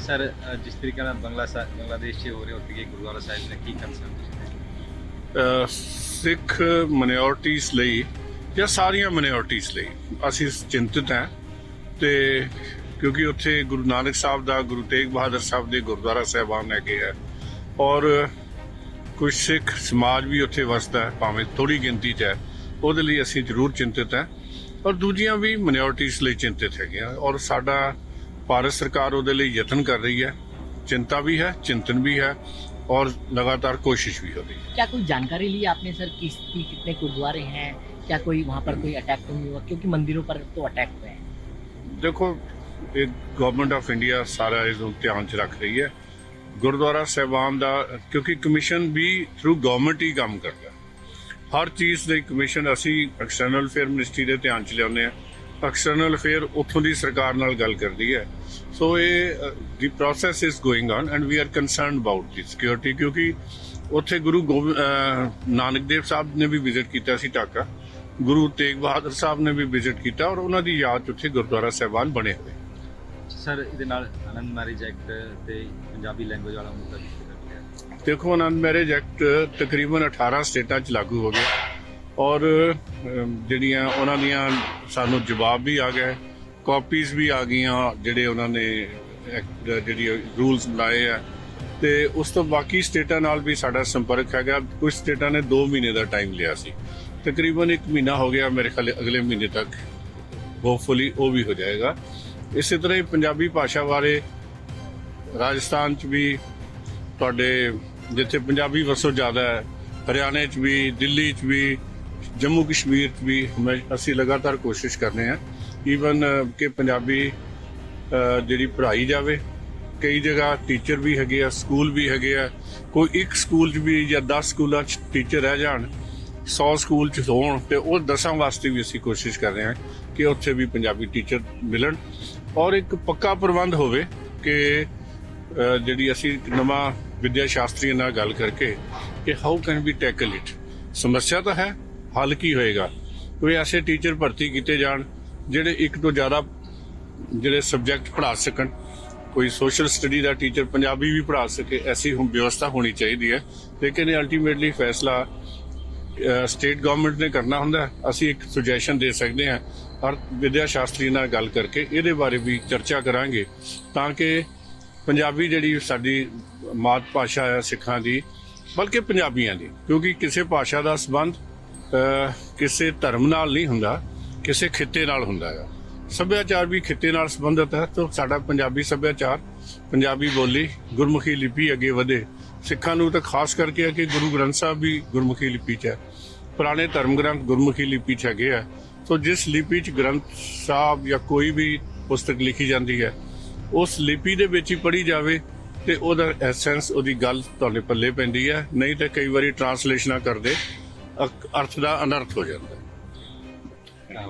Sir ਜਿਸ ਤਰੀਕੇ ਨਾਲ ਬੰਗਲਾ ਬੰਗਲਾਦੇਸ਼ 'ਚ ਹੋ ਰਹੇ ਉੱਥੇ ਗੁਰਦੁਆਰਾ ਸਾਹਿਬ ਨੇ ਕੀ ਕੰਸਰਨ ਸਿੱਖ ਮਿਨੋਰਟੀਜ਼ ਲਈ ਜਾਂ ਸਾਰੀਆਂ ਮਿਨੋਰਟੀਜ਼ ਲਈ ਅਸੀਂ ਚਿੰਤਤ ਹਾਂ ਤੇ ਕਿਉਂਕਿ ਉੱਥੇ ਗੁਰੂ ਨਾਨਕ ਸਾਹਿਬ ਦਾ, ਗੁਰੂ ਤੇਗ ਬਹਾਦਰ ਸਾਹਿਬ ਦੇ ਗੁਰਦੁਆਰਾ ਸਾਹਿਬਾਨ ਹੈਗੇ ਹੈ ਔਰ ਕੁਝ ਸਿੱਖ ਸਮਾਜ ਵੀ ਉੱਥੇ ਵਸਦਾ ਹੈ, ਭਾਵੇਂ ਥੋੜੀ ਗਿਣਤੀ 'ਚ ਹੈ, ਉਹਦੇ ਲਈ ਅਸੀਂ ਜ਼ਰੂਰ ਚਿੰਤਤ ਹਾਂ ਔਰ ਦੂਜੀਆਂ ਵੀ ਮਿਨੋਰਟੀਜ਼ ਲਈ ਚਿੰਤਤ ਹੈਗੇ ਔਰ ਸਾਡਾ ਭਾਰਤ ਸਰਕਾਰ ਉਹਦੇ ਲਈ ਯਤਨ ਕਰ ਰਹੀ ਹੈ ਚਿੰਤਾ ਵੀ ਹੈ ਚਿੰਤਨ ਵੀ ਹੈ और लगातार कोशिश भी हो रही है क्या कोई जानकारी ली आपने सर किस की कितने गुरुद्वारे हैं क्या कोई वहाँ पर कोई अटैक तो नहीं हुआ क्योंकि मंदिरों पर तो अटैक हुए हैं ਦੇਖੋ ਇਹ ਗਵਰਨਮੈਂਟ ਆਫ ਇੰਡੀਆ ਸਾਰਾ ਇਸ ਨੂੰ ਧਿਆਨ ਚ ਰੱਖ ਰਹੀ ਹੈ ਗੁਰਦੁਆਰਾ ਸਾਹਿਬਾਨ ਦਾ ਕਿਉਂਕਿ ਕਮਿਸ਼ਨ ਵੀ ਥਰੂ ਗਵਰਨਮੈਂਟ ਹੀ ਕੰਮ ਕਰਦਾ ਹਰ ਚੀਜ਼ ਦੇ ਕਮਿਸ਼ਨ ਅਸੀਂ ਐਕਸਟਰਨਲ ਅਫੇਅਰ ਮਿਨਿਸਟਰੀ ਦੇ ਧਿਆਨ ਚ ਲਿਆਉਂਦੇ ਆ ਐਕਸਟਰਨਲ ਅਫੇਅਰ ਉੱਥੋਂ ਦੀ ਸਰਕਾਰ ਨਾਲ ਗੱਲ ਕਰਦੀ ਹੈ। ਸੋ ਇਹ ਦੀ process is going on and we are concerned about the security ਕਿਉਂਕਿ ਉੱਥੇ ਗੁਰੂ ਨਾਨਕ ਦੇਵ ਸਾਹਿਬ ਨੇ ਵੀ ਵਿਜ਼ਿਟ ਕੀਤਾ ਸੀ ਢਾਕਾ। ਗੁਰੂ ਤੇਗ ਬਹਾਦਰ ਸਾਹਿਬ ਨੇ ਵੀ ਵਿਜ਼ਿਟ ਕੀਤਾ ਔਰ ਉਹਨਾਂ ਦੀ ਯਾਦ 'ਚ ਉੱਥੇ ਗੁਰਦੁਆਰਾ ਸਾਹਿਬਾਨ ਬਣੇ ਹੋਏ। ਸਰ ਇਹਦੇ ਨਾਲ ਆਨੰਦ ਮੈਰਿਜ ਐਕਟ ਤੇ ਪੰਜਾਬੀ ਲੈਂਗੁਏਜ ਵਾਲਾ ਮੁੱਦਾ ਦੇਖੋ ਆਨੰਦ ਮੈਰਿਜ ਐਕਟ ਤਕਰੀਬਨ 18 ਸਟੇਟਾਂ 'ਚ ਲਾਗੂ ਹੋ ਗਿਆ। ਔਰ ਜਿਹੜੀਆਂ ਉਹਨਾਂ ਦੀਆਂ ਸਾਨੂੰ ਜਵਾਬ ਵੀ ਆ ਗਏ ਕਾਪੀਜ਼ ਵੀ ਆ ਗਈਆਂ ਜਿਹੜੇ ਉਹਨਾਂ ਨੇ act ਜਿਹੜੀ ਰੂਲਸ ਬਣਾਏ ਆ। ਤੇ ਉਸ ਤੋਂ ਬਾਕੀ ਸਟੇਟਾਂ ਨਾਲ ਵੀ ਸਾਡਾ ਸੰਪਰਕ ਹੈਗਾ। ਕੁਝ ਸਟੇਟਾਂ ਨੇ 2 ਮਹੀਨੇ ਦਾ ਟਾਈਮ ਲਿਆ ਸੀ। ਤਕਰੀਬਨ 1 ਮਹੀਨਾ ਹੋ ਗਿਆ, ਮੇਰੇ ਖਿਆਲ ਅਗਲੇ ਮਹੀਨੇ ਤੱਕ। ਹੋਪਫੁਲੀ ਉਹ ਵੀ ਹੋ ਜਾਏਗਾ। ਇਸੇ ਤਰ੍ਹਾਂ ਹੀ ਪੰਜਾਬੀ ਭਾਸ਼ਾ ਬਾਰੇ ਰਾਜਸਥਾਨ 'ਚ ਵੀ ਤੁਹਾਡੇ, ਜਿੱਥੇ ਪੰਜਾਬੀ ਵਸੋਂ ਜ਼ਿਆਦਾ ਹੈ, ਹਰਿਆਣੇ 'ਚ ਵੀ, ਦਿੱਲੀ 'ਚ ਵੀ ਜੰਮੂ ਕਸ਼ਮੀਰ 'ਚ ਵੀ ਹਮੇ- ਅਸੀਂ ਲਗਾਤਾਰ ਕੋਸ਼ਿਸ਼ ਕਰ ਰਹੇ ਹਾਂ ਈਵਨ ਕਿ ਪੰਜਾਬੀ ਜਿਹੜੀ ਪੜ੍ਹਾਈ ਜਾਵੇ, ਕਈ ਜਗ੍ਹਾ ਟੀਚਰ ਵੀ ਹੈਗੇ ਆ ਸਕੂਲ ਵੀ ਹੈਗੇ ਆ, ਕੋਈ ਇੱਕ ਸਕੂਲ 'ਚ ਵੀ ਜਾਂ 10 ਸਕੂਲਾਂ 'ਚ ਟੀਚਰ ਰਹਿ ਜਾਣ 100 ਸਕੂਲ 'ਚ ਹੋਣ ਤੇ ਉਹ ਦਸਾਂ ਵਾਸਤੇ ਵੀ ਅਸੀਂ ਕੋਸ਼ਿਸ਼ ਕਰ ਰਹੇ ਹਾਂ ਕਿ ਉੱਥੇ ਵੀ ਪੰਜਾਬੀ ਟੀਚਰ ਮਿਲਣ। ਔਰ ਇੱਕ ਪੱਕਾ ਪ੍ਰਬੰਧ ਹੋਵੇ ਕਿ ਜਿਹੜੀ ਅਸੀਂ ਨਵਾਂ ਵਿਦਿਆ ਸ਼ਾਸਤਰੀ ਨਾਲ ਗੱਲ ਕਰਕੇ ਕਿ how can we tackle it ਸਮੱਸਿਆ ਤਾਂ ਹੈ ਹੱਲ ਕੀ ਹੋਏਗਾ? ਕੋਈ ਐਸੇ ਟੀਚਰ ਭਰਤੀ ਕੀਤੇ ਜਾਣ ਜਿਹੜੇ ਇੱਕ ਤੋਂ ਜ਼ਿਆਦਾ ਜਿਹੜੇ ਸਬਜੈਕਟ ਪੜ੍ਹਾ ਸਕਣ। ਕੋਈ ਸੋਸ਼ਲ ਸਟੱਡੀ ਦਾ ਟੀਚਰ ਪੰਜਾਬੀ ਵੀ ਪੜ੍ਹਾ ਸਕੇ। ਐਸੀ ਹੁਣ ਵਿਵਸਥਾ ਹੋਣੀ ਚਾਹੀਦੀ ਹੈ। ਲੇਕਿਨ ਇਹ ਅਲਟੀਮੇਟਲੀ ਫੈਸਲਾ ਸਟੇਟ ਗਵਰਨਮੈਂਟ ਨੇ ਕਰਨਾ ਹੁੰਦਾ ਅਸੀਂ ਇੱਕ ਸੁਜੈਸ਼ਨ ਦੇ ਸਕਦੇ ਹਾਂ। ਔਰ ਵਿਦਿਆ ਸ਼ਾਸਤਰੀ ਨਾਲ ਗੱਲ ਕਰਕੇ ਇਹਦੇ ਬਾਰੇ ਵੀ ਚਰਚਾ ਕਰਾਂਗੇ ਤਾਂ ਕਿ ਪੰਜਾਬੀ ਜਿਹੜੀ ਸਾਡੀ ਮਾਤ ਭਾਸ਼ਾ ਹੈ ਸਿੱਖਾਂ ਦੀ, ਬਲਕਿ ਪੰਜਾਬੀਆਂ ਦੀ, ਕਿਉਂਕਿ ਕਿਸੇ ਭਾਸ਼ਾ ਦਾ ਸੰਬੰਧ ਕਿਸੇ ਧਰਮ ਨਾਲ ਨਹੀਂ ਹੁੰਦਾ, ਕਿਸੇ ਖਿੱਤੇ ਨਾਲ ਹੁੰਦਾ ਹੈ ਸੱਭਿਆਚਾਰ ਵੀ ਖਿੱਤੇ ਨਾਲ ਸੰਬੰਧਿਤ ਹੈ, ਤਾਂ ਸਾਡਾ ਪੰਜਾਬੀ ਸੱਭਿਆਚਾਰ, ਪੰਜਾਬੀ ਬੋਲੀ, ਗੁਰਮੁਖੀ ਲਿਪੀ ਅੱਗੇ ਵਧੇ। ਸਿੱਖਾਂ ਨੂੰ ਤਾਂ ਖਾਸ ਕਰਕੇ ਹੈ ਕਿ ਗੁਰੂ ਗ੍ਰੰਥ ਸਾਹਿਬ ਵੀ ਗੁਰਮੁਖੀ ਲਿਪੀ 'ਚ ਹੈ। ਪੁਰਾਣੇ ਧਰਮ ਗ੍ਰੰਥ ਗੁਰਮੁਖੀ ਲਿਪੀ 'ਚ ਹੈਗੇ ਆ। ਸੋ ਜਿਸ ਲਿਪੀ 'ਚ ਗ੍ਰੰਥ ਸਾਹਿਬ ਜਾਂ ਕੋਈ ਵੀ ਪੁਸਤਕ ਲਿਖੀ ਜਾਂਦੀ ਹੈ, ਉਸ ਲਿਪੀ ਦੇ ਵਿੱਚ ਹੀ ਪੜ੍ਹੀ ਜਾਵੇ ਤੇ ਉਹਦਾ ਐਸੈਂਸ ਉਹਦੀ ਗੱਲ ਤੁਹਾਡੇ ਪੱਲੇ ਪੈਂਦੀ ਹੈ। ਨਹੀਂ ਤਾਂ ਕਈ ਵਾਰੀ ਟਰਾਂਸਲੇਸ਼ਨਾਂ ਕਰਦੇ। ਅਰਥ ਦਾ ਅਨਰਥ ਹੋ ਜਾਂਦਾ। ਹੈ।